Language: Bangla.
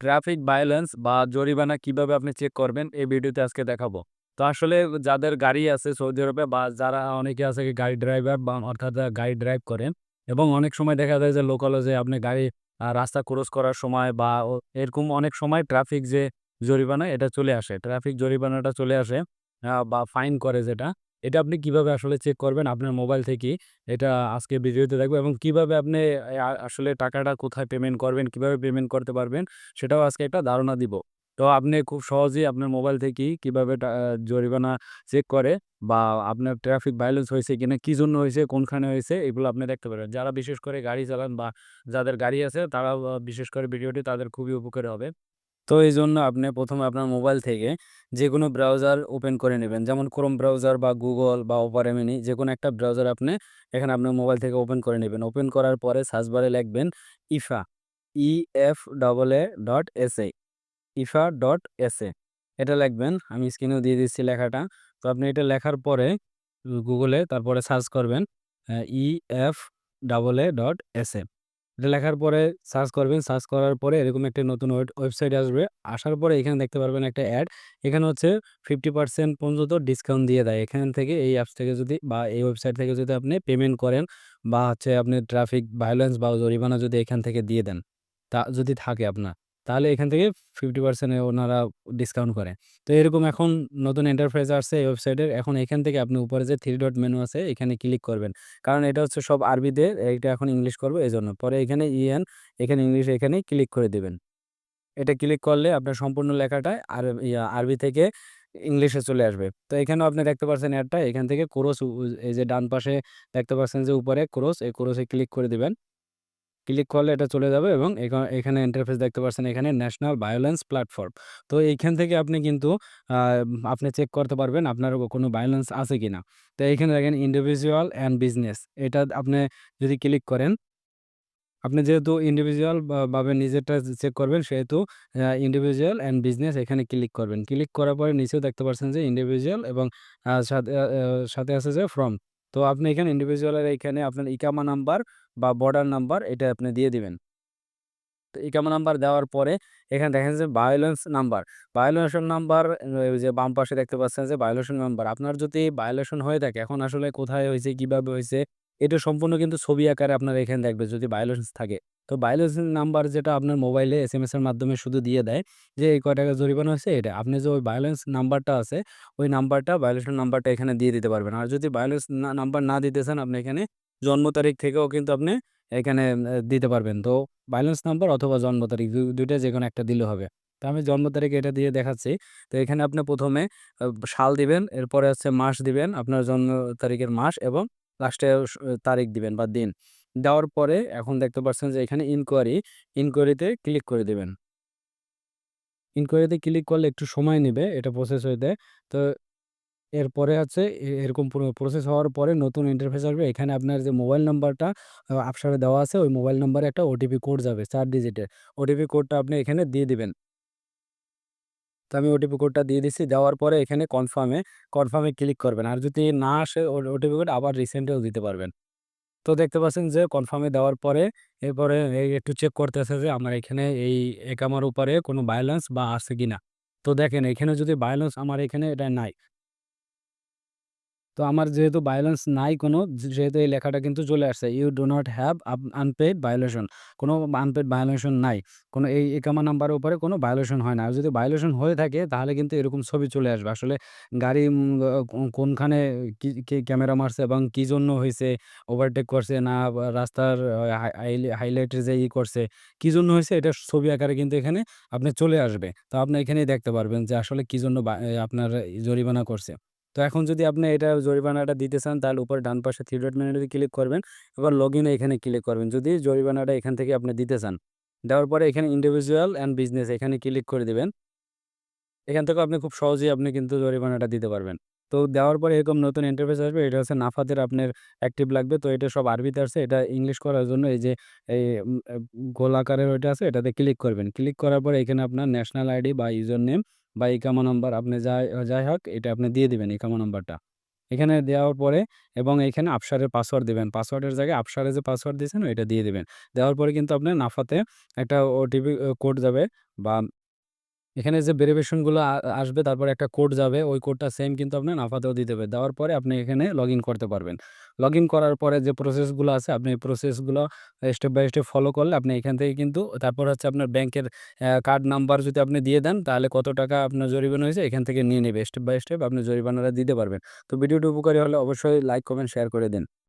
ট্রাফিক ভায়োলেন্স বা জরিমানা কীভাবে আপনি চেক করবেন এই ভিডিওতে আজকে দেখাবো। তো আসলে যাদের গাড়ি আছে সৌদি আরবে বা যারা অনেকে আছে গাড়ি ড্রাইভার বা অর্থাৎ গাড়ি ড্রাইভ করেন এবং অনেক সময় দেখা যায় যে লোকালও যে আপনি গাড়ি রাস্তা ক্রস করার সময় বা এরকম অনেক সময় ট্রাফিক যে জরিমানা এটা চলে আসে। ট্রাফিক জরিমানাটা চলে আসে বা ফাইন করে যেটা, এটা আপনি কীভাবে আসলে চেক করবেন আপনার মোবাইল থেকেই এটা আজকে ভিডিওতে দেখব এবং কীভাবে আপনি আসলে টাকাটা কোথায় পেমেন্ট করবেন, কীভাবে পেমেন্ট করতে পারবেন সেটাও আজকে একটা ধারণা দিব। তো আপনি খুব সহজেই আপনার মোবাইল থেকেই কীভাবে জরিমানা চেক করে বা আপনার ট্রাফিক ভায়োলেন্স হয়েছে কিনা, কি জন্য হয়েছে, কোনখানে হয়েছে এগুলো আপনি দেখতে পারবেন। যারা বিশেষ করে গাড়ি চালান বা যাদের গাড়ি আছে তারা বিশেষ করে ভিডিওটি তাদের খুবই উপকারী হবে। তো এই জন্য আপনি প্রথমে আপনার মোবাইল থেকে যে কোনো ব্রাউজার ওপেন করে নেবেন যেমন Chrome ব্রাউজার বা গুগল বা Opera যে কোনো একটা ব্রাউজার আপনি এখানে আপনার মোবাইল থেকে ওপেন করে নেবেন ওপেন করার পরে সার্চবারে লিখবেন Efaa E F double A dot S A Efaa dot S A এটা লিখবেন। আমি স্ক্রিনেও দিয়ে দিচ্ছি লেখাটা। তো আপনি এটা লেখার পরে গুগলে তারপরে সার্চ করবেন E F double A dot S EFAA.sa এটা লেখার পরে সার্চ করবেন। সার্চ করার পরে এরকম একটা নতুন ওয়েবসাইট আসবে। আসার পরে এখানে দেখতে পারবেন একটা অ্যাড। এখানে হচ্ছে 50% পর্যন্ত ডিসকাউন্ট দিয়ে দেয়। এখান থেকে এই অ্যাপস থেকে যদি বা এই ওয়েবসাইট থেকে যদি আপনি পেমেন্ট করেন বা হচ্ছে আপনি ট্রাফিক ভায়োলেন্স বা জরিমানা যদি এখান থেকে দিয়ে দেন, তা যদি থাকে আপনার, তাহলে এখান থেকে 50% এ ওনারা ডিসকাউন্ট করে। তো এরকম এখন নতুন এন্টারপ্রাইজ আসছে এই ওয়েবসাইটের। এখন এখান থেকে আপনি উপরে যে থ্রি ডট মেনু আছে এখানে ক্লিক করবেন। কারণ এটা হচ্ছে সব আরবিতে, এটা এখন ইংলিশ করব জন্য পরে এখানে ইএন এখানে ইংলিশ এখানেই ক্লিক করে দেবেন এটা ক্লিক করলে আপনার সম্পূর্ণ লেখাটা আর আরবি থেকে ইংলিশে চলে আসবে। তো এখানেও আপনি দেখতে পাচ্ছেন অ্যাডটা এখান থেকে ক্রোস এই যে ডান পাশে দেখতে পাচ্ছেন যে উপরে ক্রোস এই ক্রোসে ক্লিক করে দিবেন। ক্লিক করলে এটা চলে যাবে এবং এখা, এখানে ইন্টারফেস দেখতে পাচ্ছেন এখানে ন্যাশনাল ভায়োলেন্স প্ল্যাটফর্ম। তো এইখান থেকে আপনি কিন্তু আপনি চেক করতে পারবেন আপনার কোনো ভায়োলেন্স আছে কিনা। তো এইখানে দেখেন ইন্ডিভিজুয়াল অ্যান্ড বিজনেস এটা আপনি যদি ক্লিক করেন, আপনি যেহেতু ইন্ডিভিজুয়াল ভাবে নিজেরটা চেক করবেন সেহেতু ইন্ডিভিজুয়াল অ্যান্ড বিজনেস এখানে ক্লিক করবেন। ক্লিক করার পরে নিচেও দেখতে পাচ্ছেন যে ইন্ডিভিজুয়াল এবং সাথে সাথে আছে যে ফ্রম। তো আপনি এখানে ইন্ডিভিজুয়ালের এখানে আপনার ইকামা নাম্বার বা বর্ডার নাম্বার এটা আপনি দিয়ে দিবেন। তো ইকামা নাম্বার দেওয়ার পরে এখানে দেখেন যে ভায়োলেন্স নাম্বার। ভায়োলেশন নাম্বার যে বাম পাশে দেখতে পাচ্ছেন যে ভায়োলেশন নাম্বার। আপনার যদি ভায়োলেশন হয়ে থাকে, এখন আসলে কোথায় হয়েছে, কীভাবে হয়েছে, এটা সম্পূর্ণ কিন্তু ছবি আকারে আপনার এখানে দেখবে যদি ভায়োলেন্স থাকে। তো ভায়োলেশন নাম্বার যেটা আপনার মোবাইলে এসএমএস এর মাধ্যমে শুধু দিয়ে দেয় যে এই কয় টাকা জরিমানা হয়েছে এটা। আপনি যে ওই ভায়োলেন্স নাম্বারটা আছে ওই নাম্বারটা ভায়োলেশন নাম্বারটা এখানে দিয়ে দিতে পারবেন। আর যদি ভায়োলেন্স না নাম্বার না দিতে চান আপনি এখানে জন্ম তারিখ থেকেও কিন্তু আপনি এখানে দিতে পারবেন। তো ভায়োলেন্স নাম্বার অথবা জন্ম তারিখ দু ২ টা যেকোনো একটা দিলে হবে। তো আমি জন্ম তারিখ এটা দিয়ে দেখাচ্ছি। তো এখানে আপনি প্রথমে সাল দিবেন, এরপরে হচ্ছে মাস দিবেন, আপনার জন্ম তারিখের মাস এবং লাস্টে তারিখ দিবেন বা দিন। দেওয়ার পরে এখন দেখতে পাচ্ছেন যে এখানে ইনকোয়ারি, ইনকোয়ারিতে ক্লিক করে দেবেন ইনকোয়ারিতে ক্লিক করলে একটু সময় নেবে এটা প্রসেস হইতে। তো এরপরে এ এরকম প্রসেস হওয়ার পরে নতুন ইন্টারফেস আসবে। এখানে আপনার যে মোবাইল নাম্বারটা আপসারে দেওয়া আছে ওই মোবাইল নাম্বারে একটা ওটিপি কোড যাবে ৪ ডিজিটের। ওটিপি কোডটা আপনি এখানে দিয়ে দিবেন। তো আমি ওটিপি কোডটা দিয়ে দিচ্ছি। দেওয়ার পরে এখানে কনফার্মে কনফার্মে ক্লিক করবেন। আর যদি না আসে ওটিপি কোড আবার রিসেন্টেও দিতে পারবেন। তো দেখতে পাচ্ছেন যে কনফার্মে দেওয়ার পরে এরপরে একটু চেক করতেছে যে আমার এখানে এই একামার উপরে কোনো ভায়োলেন্স বা আছে কিনা। তো দেখেন এখানে যদি ভায়োলেন্স আমার এখানে এটা নাই। তো আমার যেহেতু ভায়োলেন্স নাই কোনো যেহেতু এই লেখাটা কিন্তু চলে আসছে। You do not have up unpaid violation. কোনো আনপেড ভায়োলেশন নাই। কোনো এই একামা নাম্বারের উপরে কোনো ভায়োলেশন হয় না। আর যদি ভায়োলেশন হয়ে থাকে তাহলে কিন্তু এরকম ছবি চলে আসবে। আসলে গাড়ি কোনখানে কি ক্যামেরা মারছে এবং কি জন্য হয়েছে ওভারটেক করছে না রাস্তার হাই হাইলাইটের যে ই করছে, কি জন্য হয়েছে এটা ছবি আকারে কিন্তু এখানে আপনি চলে আসবে। তো আপনি এখানেই দেখতে পারবেন যে আসলে কি জন্য আপনার জরিমানা করছে। তো এখন যদি আপনি এটা জরিমানাটা দিতে চান, তাহলে উপরে ডান পাশে 3 ডট মেনুতে ক্লিক করবেন। এবার লগইন এ এখানে ক্লিক করবেন। যদি জরিমানাটা এখান থেকে আপনি দিতে চান। দেওয়ার পরে এখানে ইন্ডিভিজুয়াল অ্যান্ড বিজনেস এখানে ক্লিক করে দেবেন এখান থেকেও আপনি খুব সহজেই আপনি কিন্তু জরিমানাটা দিতে পারবেন। তো দেওয়ার পরে এরকম নতুন ইন্টারফেস আসবে। এটা হচ্ছে নাফাতের আপনার অ্যাক্টিভ লাগবে। তো এটা সব আরবিতে আসছে। এটা ইংলিশ করার জন্য এই যে, এই গোল আকারের ওইটা আছে, এটাতে ক্লিক করবেন। ক্লিক করার পরে এখানে আপনার ন্যাশনাল আইডি বা ইউজার নেম বা ইকামা নাম্বার আপনি যাই যাই হোক, এটা আপনি দিয়ে দিবেন কামা নাম্বারটা। এখানে দেওয়ার পরে এবং এখানে আপসারের পাসওয়ার্ড দেবেন পাসওয়ার্ডের জায়গায় আপসারে যে পাসওয়ার্ড দিয়েছেন, ওইটা দিয়ে দিবেন। দেওয়ার পরে কিন্তু আপনার নাফাতে একটা ওটিপি কোড যাবে বা এখানে যে ভেরিফিকেশনগুলো আ আসবে তারপরে একটা কোড যাবে। ওই কোডটা সেম কিন্তু আপনার নাফাতেও দিতে হবে। দেওয়ার পরে আপনি এখানে লগইন করতে পারবেন। লগইন করার পরে যে প্রসেসগুলো আছে আপনি এই প্রসেসগুলো স্টেপ বাই স্টেপ ফলো করলে আপনি এখান থেকে কিন্তু তারপর হচ্ছে আপনার ব্যাংকের কার্ড নাম্বার যদি আপনি দিয়ে দেন তাহলে কত টাকা আপনার জরিমানা হয়েছে এখান থেকে নিয়ে নেবে। স্টেপ বাই স্টেপ আপনি জরিমানাটা দিতে পারবেন। তো ভিডিওটি উপকারী হলে অবশ্যই লাইক, কমেন্ট, শেয়ার করে দিন।